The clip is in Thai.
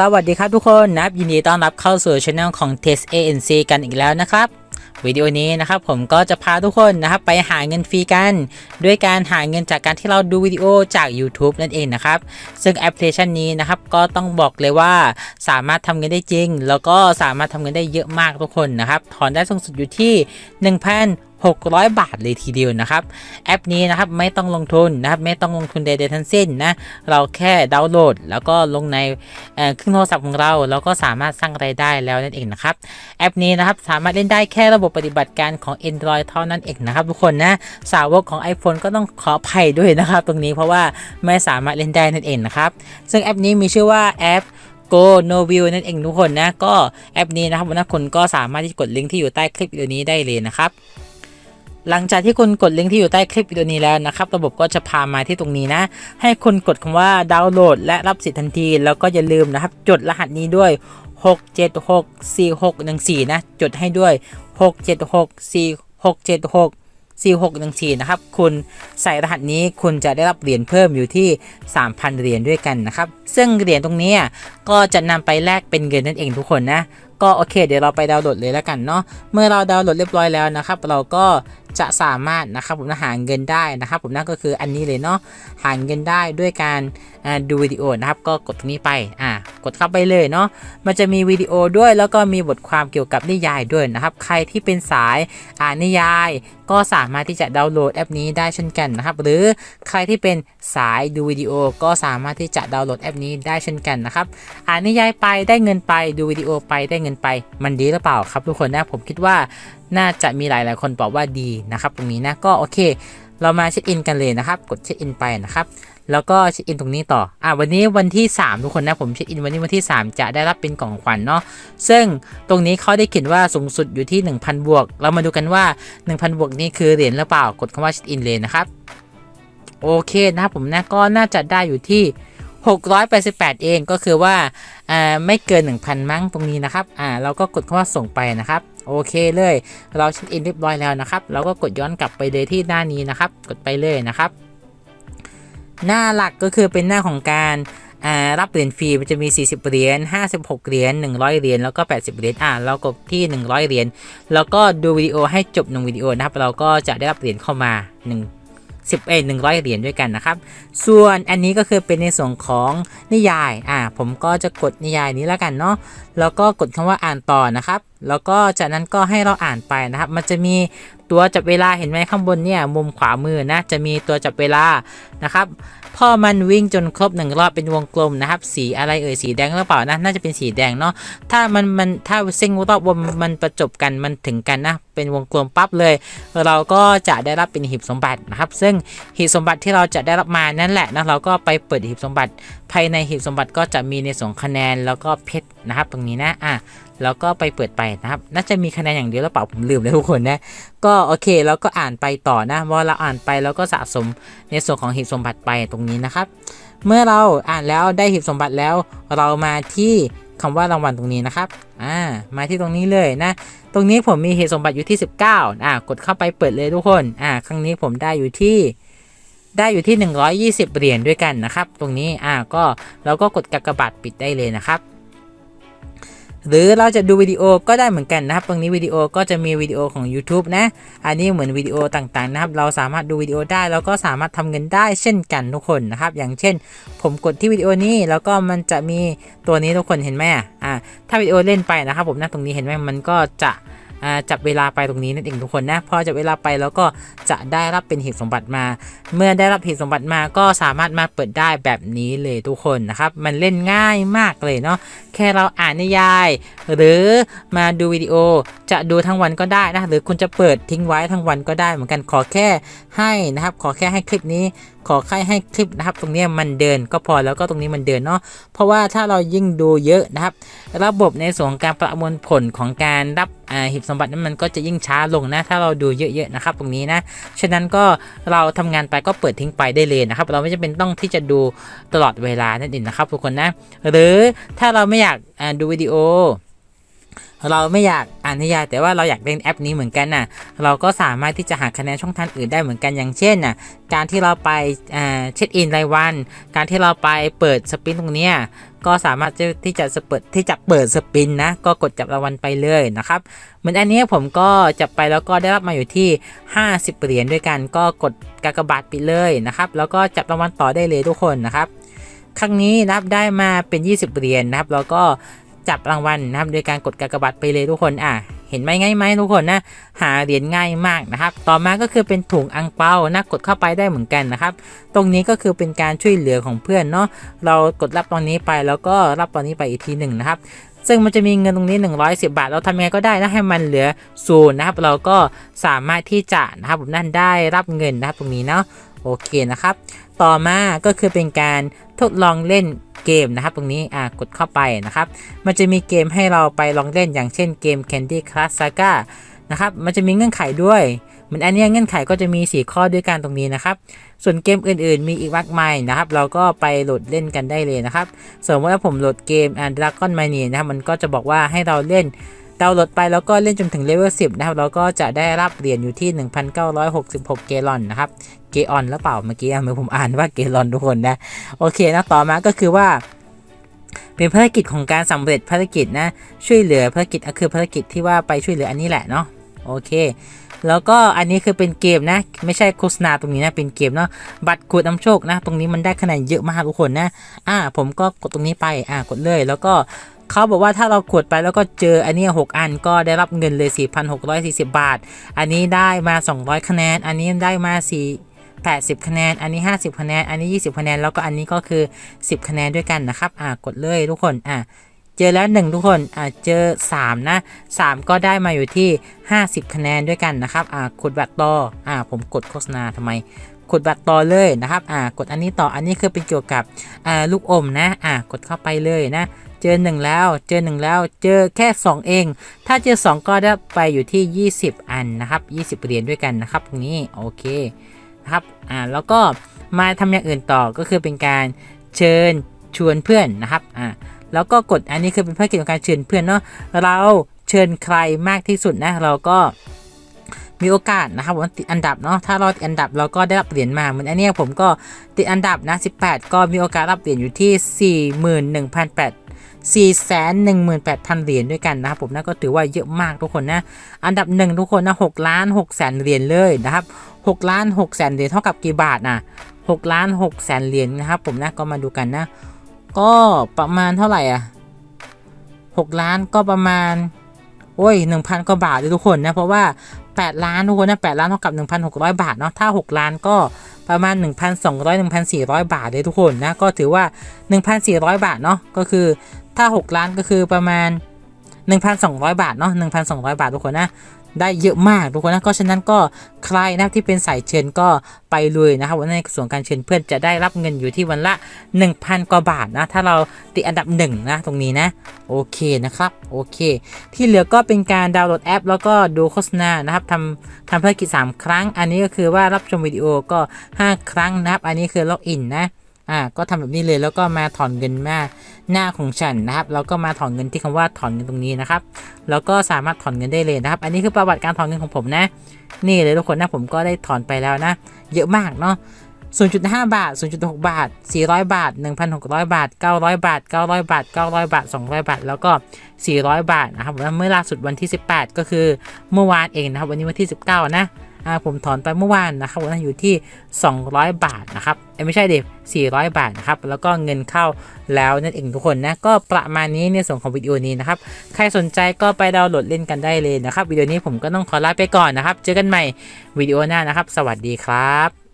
สวัสดีครับทุกคนนะครับยินดีต้อนรับเข้าสู่ช anel ของ Test ANC กันอีกแล้วนะครับวิดีโอนี้นะครับผมก็จะพาทุกคนนะครับไปหาเงินฟรีกัน ด้วยการหาเงินจากการที่เราดูวิดีโอจาก YouTube นั่นเองนะครับ ซึ่งแอปพลิเคชันนี้นะครับก็ต้องบอกเลยว่าสามารถทำเงินได้จริง แล้วก็สามารถทำเงินได้เยอะมากทุกคนนะครับถอนได้สูงสุดอยู่ที่ 1,000 600 บาทเลยทีเดียวนะครับ แอปนี้นะครับไม่ต้องลงทุนนะครับไม่ต้องลงทุนใดๆทั้งสิ้นนะเราแค่ดาวน์โหลด แล้วก็ลงในเครื่องโทรศัพท์ของเราเราก็สามารถสร้างรายได้แล้วนั่นเองนะครับแอปนี้นะครับสามารถเล่นได้แค่ระบบปฏิบัติการของ Android เท่านั้นเองนะครับทุกคนนะสาวกของ iPhone ก็ต้องขออภัยด้วยนะครับ ตรงนี้เพราะว่าไม่สามารถเล่นได้นั่นเองนะครับซึ่งแอปนี้มีชื่อว่าแอป Go No View นั่นเองทุกคนนะ ก็แอปนี้นะครับวันนี้คุณก็สามารถที่จะกดลิงก์ที่อยู่ใต้คลิปวิดีโอนี้ได้เลยนะครับ หลังจากที่คุณกดลิงก์ที่อยู่ใต้คลิปวิดีโอนี้แล้วนะครับ ระบบก็จะพามาที่ตรงนี้นะ ให้คุณกดคำว่าดาวน์โหลด และรับสิทธิ์ทันที แล้วก็อย่าลืมนะครับ จดรหัสนี้ด้วย 6764614 นะ จดให้ด้วย 6764676 4614 นะครับ คุณใส่รหัสนี้คุณจะได้รับเหรียญเพิ่มอยู่ที่ 3,000 เหรียญด้วยกันนะครับ ซึ่งเหรียญตรงนี้ก็จะนำไปแลกเป็นเงินนั่นเองทุกคนนะ ก็โอเค เดี๋ยวเราไปดาวน์โหลดเลยแล้วกันเนาะ เมื่อเราดาวน์โหลดเรียบร้อยแล้วนะครับ เราก็ จะสามารถนะครับผมนะหาเงินได้นะครับผมนั่นก็คืออันนี้เลยเนาะหาเงินได้ด้วยการ ดูวิดีโอนะครับก็กดตรงนี้ไปอ่ากดเข้าไปเลยเนาะมันจะมีวิดีโอด้วยแล้วก็มีบทความเกี่ยวกับนิยายด้วยนะครับ ใครที่เป็นสายอ่านนิยาย ก็สามารถที่จะดาวน์โหลดแอปนี้ได้เช่นกันนะครับ หรือใครที่เป็นสายดูวิดีโอ ก็สามารถที่จะดาวน์โหลดแอปนี้ได้เช่นกันนะครับอ่านนิยายไปได้เงินไปดูวิดีโอไปได้เงินไป มันดีหรือเปล่าครับทุกคนนะผมคิดว่าน่าจะมีหลาย ๆ คนบอกว่าดีนะครับ ตรงนี้นะก็โอเค เรามาเช็คอินกันเลยนะครับ กดเช็คอินไปนะครับ แล้วก็เช็คอินตรงนี้ต่อ อ่าวันนี้วันที่ 3 ทุกคนนะผมเช็คอินวันนี้วันที่ 3 จะได้รับเป็นกล่องขวัญเนาะ ซึ่งตรงนี้เขาได้เขียนว่าสูงสุดอยู่ที่ 1,000 บวก เรามาดูกันว่า 1,000 บวกนี่คือเหรียญหรือเปล่า กดคำว่าเช็คอินเลยนะครับ โอเคนะครับผมนะก็น่าจะได้อยู่ที่ 688 เองก็คือว่าอ่าไม่เกิน 1,000 มั้งตรงนี้นะครับ อ่าเราก็กดคำว่าส่งไปนะครับ โอเคเลย เราเช็คอินเรียบร้อยแล้วนะครับ เราก็กดย้อนกลับไปเลยที่หน้านี้นะครับ กดไปเลยนะครับ หน้าหลักก็คือเป็นหน้าของการรับเหรียญฟรีมันจะมี 40 เหรียญ 56 เหรียญ 100 เหรียญ แล้วก็ 80 เหรียญ อ่าเรากดที่ 100 เหรียญ แล้วก็ดูวิดีโอให้จบหนึ่งวิดีโอนะครับ เราก็จะได้รับเหรียญเข้ามา 1 10เอ้ย100เหรียญด้วยกันนะครับ ส่วนอันนี้ก็คือเป็นในส่วนของนิยาย อ่า ผมก็จะกดนิยายนี้แล้วกันเนาะ แล้วก็กดคำว่าอ่านต่อนะครับแล้วก็จากนั้นก็ให้เราอ่านไปนะครับ มันจะมีตัวจับเวลาเห็นไหมข้างบนเนี่ยมุมขวามือนะจะมีตัวจับเวลานะครับพอมันวิ่งจนครบหนึ่งรอบเป็นวงกลมนะครับ สีอะไรเอ่ยสีแดงหรือเปล่านะน่าจะเป็นสีแดงเนาะถ้ามันมันถ้าเส้นรอบวงมันประจบกันมันถึงกันนะเป็นวงกลมปั๊บเลย เราก็จะได้รับเป็นหีบสมบัตินะครับ ซึ่งหีบสมบัติที่เราจะได้รับมานั่นแหละนะเราก็ไปเปิดหีบสมบัติ ภายในหีบสมบัติก็จะมีในส่วนคะแนนแล้วก็เพชรนะครับ ตรงนี้นะอะแล้วก็ไปเปิดไปนะครับ น่าจะมีคะแนนอย่างเดียวหรือเปล่าผมลืมเลยทุกคนนะ ก็โอเคแล้วก็อ่านไปต่อนะพอเราอ่านไปแล้วก็สะสมในส่วนของหีบสมบัติไปตรงนี้นะครับ เมื่อเราอ่านแล้วได้หีบสมบัติแล้ว เรามาที่คำว่ารางวัลตรงนี้นะครับ อ่า มาที่ตรงนี้เลยนะ ตรงนี้ผมมีหีบสมบัติอยู่ที่ 19 อ่า กดเข้าไปเปิดเลยทุกคน อ่า ครั้งนี้ผมได้อยู่ที่ได้อยู่ที่ 120 เหรียญด้วยกันนะครับ ตรงนี้ อ่า ก็เราก็กดกากบาทปิดได้เลยนะครับ หรือเราจะดูวิดีโอก็ได้เหมือนกันนะครับ ตรงนี้วิดีโอก็จะมีวิดีโอของ YouTube นะ อันนี้เหมือนวิดีโอต่างๆนะครับ เราสามารถดูวิดีโอได้แล้วก็สามารถทำเงินได้เช่นกันทุกคนนะครับ อย่างเช่น ผมกดที่วิดีโอนี้แล้วก็มันจะมีตัวนี้ทุกคนเห็นไหมอะอ่าถ้าวิดีโอเล่นไปนะครับผมนะตรงนี้เห็นไหมมันก็จะจับเวลาไปตรงนี้นั่นเองทุกคนนะพอจับเวลาไปแล้วก็จะได้รับเป็นหีบสมบัติมา เมื่อได้รับหีบสมบัติมาก็สามารถมาเปิดได้แบบนี้เลยทุกคนนะครับ มันเล่นง่ายมากเลยเนาะ แค่เราอ่านนิยาย หรือมาดูวิดีโอจะดูทั้งวันก็ได้นะหรือคุณจะเปิดทิ้งไว้ทั้งวันก็ได้เหมือนกันขอแค่ให้นะครับ ขอแค่ให้คลิปนี้ ขอแค่ให้คลิปนะครับ ตรงนี้มันเดินก็พอแล้วก็ตรงนี้มันเดินเนาะเพราะว่าถ้าเรายิ่งดูเยอะนะครับ ระบบในส่วนการประมวลผลของการรับอ่าหีบสมบัตินั้นมันก็จะยิ่งช้าลงนะ ถ้าเราดูเยอะๆนะครับ ตรงนี้นะ ฉะนั้นก็เราทำงานไปก็เปิดทิ้งไปได้เลยนะครับ เราไม่จำเป็นต้องที่จะดูตลอดเวลานั่นเองนะครับทุกคนนะ หรือถ้าเราไม่อยากอ่าดูวิดีโอ เราไม่อยากอ่านนิยายแต่ว่าเราอยากเล่นแอปนี้เหมือนกันน่ะ เราก็สามารถที่จะหาคะแนนช่องทางอื่นได้เหมือนกันอย่างเช่นน่ะการที่เราไปเช็คอินรายวัน การที่เราไปเปิดสปินตรงเนี้ยก็สามารถที่จะเปิดที่จะเปิดสปินนะก็กดจับรางวัลไปเลยนะครับเหมือนอันนี้ผมก็จับไปแล้วก็ได้รับมาอยู่ที่ 50เหรียญด้วยกัน ก็กดกากบาทไปเลยนะครับแล้วก็จับรางวัลต่อได้เลยทุกคนนะครับ ครั้งนี้นับได้มาเป็น 20 เหรียญนะครับ แล้วก็จับรางวัลนะครับ โดยการกดกากบาทไปเลยทุกคนอะเห็นไหมง่ายไหมทุกคนนะหาเหรียญง่ายมากนะครับ ต่อมาก็คือเป็นถุงอังเปานะกดเข้าไปได้เหมือนกันนะครับ ตรงนี้ก็คือเป็นการช่วยเหลือของเพื่อนเนาะเรากดรับตอนนี้ไปแล้วก็รับตอนนี้ไปอีกทีหนึ่งนะครับ ซึ่งมันจะมีเงินตรงนี้ 110 บาท เราทำยังไงก็ได้นะให้มันเหลือศูนย์นะครับ เราก็สามารถที่จะนะครับผมนั่นได้รับเงินนะครับตรงนี้เนาะโอเคนะครับ ต่อมาก็คือเป็นการทดลองเล่นเกมนะครับ ตรงนี้อ่ากดเข้าไปนะครับ มันจะมีเกมให้เราไปลองเล่นอย่างเช่นเกม Candy Crush Saga นะครับ มันจะมีเงื่อนไขด้วย มือนอันนี้เงื่อนไขก็จะมี 4 ข้อด้วยกันตรงนี้นะครับ ส่วนเกมอื่นๆ มีอีกมากมายนะครับ เราก็ไปโหลดเล่นกันได้เลยนะครับ สมมติว่าผมโหลดเกม a n d r a g o n Mania นะครับ มันก็จะบอกว่าให้เราเล่นดาวน์โหลดไปแล้วก็เล่นจนถึงเลเวล10 นะครับ เราก็จะได้รับเหรียญอยู่ที่ 1,966 เกลอนนะครับ เกออนแล้วเปล่าเมื่อกี้เมื่อผมอ่านว่าเกลอนทุกคนนะ โอเคนะต่อมาก็คือว่าเป็นภารกิจของการสำเร็จภารกิจนะ ช่วยเหลือภารกิจก็คือภารกิจที่ว่าไปช่วยเหลืออันนี้แหละเนาะโอเค แล้วก็อันนี้คือเป็นเกมนะ ไม่ใช่โฆษณาตรงนี้นะ เป็นเกมเนาะ บัตรขูดน้ำโชคนะ ตรงนี้มันได้คะแนนเยอะมากทุกคนนะ อ่า ผมก็กดตรงนี้ไป อ่า กดเลย แล้วก็เขาบอกว่าถ้าเราขวดไปแล้วก็เจออันนี้ 6 อันก็ได้รับเงินเลย 4,640 บาท อันนี้ได้มา 200 คะแนน อันนี้ได้มา 4 80 คะแนน อันนี้ 50 คะแนน อันนี้ 20 คะแนน แล้วก็อันนี้ก็คือ 10 คะแนนด้วยกันนะครับ อ่ากดเลยทุกคน อ่า เจอแล้ว1ทุกคนอ่าเจอ 3 นะ 3 ก็ได้มาอยู่ที่ 50 คะแนนด้วยกันนะครับอ่ากดบัตรต่ออ่าผมกดโฆษณาทำไม กดบัตรต่อเลยนะครับอ่ากดอันนี้ต่ออันนี้คือเป็นเกี่ยวกับอ่าลูกอมนะอ่ากดเข้าไปเลยนะเจอ 1 แล้ว เจอ 1 แล้ว เจอแค่ 2 เอง ถ้าเจอ 2 ก็ได้ไปอยู่ที่ 20 อันนะครับ 20เหรียญด้วยกันนะครับตรงนี้โอเคนะครับ อ่า แล้วก็มาทำอย่างอื่นต่อก็คือเป็นการเชิญชวนเพื่อนนะครับ อ่า แล้วก็กดอันนี้คือเป็นภารกิจของการเชิญเพื่อนเนาะเราเชิญใครมากที่สุดนะ เราก็มีโอกาสนะครับว่าติดอันดับเนาะถ้าเราติดอันดับเราก็ได้รับเหรียญมาเหมือนอันนี้ผมก็ติดอันดับนะ 18 ก็มีโอกาสรับเหรียญอยู่ที่ 41,800 418,000 เหรียญด้วยกันนะครับผมนะก็ถือว่าเยอะมากทุกคนนะ อันดับหนึ่งทุกคนนะ6ล้าน6แสนเหรียญเลยนะครับ6ล้าน6แสนเหรียญเท่ากับกี่บาทนะ6ล้าน6แสนเหรียญนะครับผมนะก็มาดูกันนะ ก็ประมาณเท่าไหร่อะ6ล้านก็ประมาณ โอ้ย1,000กว่าบาทเลยทุกคนนะ เพราะว่า8ล้านทุกคนนะ8ล้านเท่ากับ1,600บาทเนาะถ้า6ล้านก็ประมาณ 1,200 1,400 บาทเลยทุกคนนะ ก็ถือว่า 1,400 บาทเนาะก็คือถ้า 6 ล้านก็คือประมาณ 1,200 บาทเนาะ1,200 บาททุกคนนะ ได้เยอะมากทุกคนนะก็ฉะนั้นก็ใครนะที่เป็นสายเชิญก็ไปเลยนะครับวันในส่วนการเชิญเพื่อนจะได้รับเงินอยู่ที่วันละ 1,000กว่าบาทนะถ้าเราติดอันดับหนึ่งนะตรงนี้นะโอเคนะครับโอเค ที่เหลือก็เป็นการดาวน์โหลดแอป แล้วก็ดูโฆษณานะครับทำทำภารกิจ3ครั้ง อันนี้ก็คือว่ารับชมวิดีโอก็ 5 ครั้งนะครับ อันนี้คือล็อกอินนะ อ่าก็ทำแบบนี้เลยแล้วก็มาถอนเงินมาหน้าของฉันนะครับแล้วก็มาถอนเงินที่คำว่าถอนเงินตรงนี้นะครับแล้วก็สามารถถอนเงินได้เลยนะครับ อันนี้คือประวัติการถอนเงินของผมนะ นี่เลยทุกคนนะผมก็ได้ถอนไปแล้วนะ เยอะมากเนาะ0.5 บาท 0.6 บาท 400 บาท 1,600 บาท 900 บาท 900 บาท 900 บาท 200 บาท แล้วก็ 400 บาทนะครับแล้วเมื่อล่าสุดวันที่ 18 ก็คือเมื่อวานเองนะครับ วันนี้วันที่ 19 นะอ่า ผมถอนไปเมื่อวานนะครับวันนั้นอยู่ที่ 200 บาทนะครับไม่ใช่เด็400 บาทนะครับ แล้วก็เงินเข้าแล้วนั่นเองทุกคนนะ ก็ประมาณนี้ในส่วนของวิดีโอนี้นะครับ ใครสนใจก็ไปดาวน์โหลดเล่นกันได้เลยนะครับ วิดีโอนี้ผมก็ต้องขอลาไปก่อนนะครับ เจอกันใหม่วิดีโอหน้านะครับ สวัสดีครับ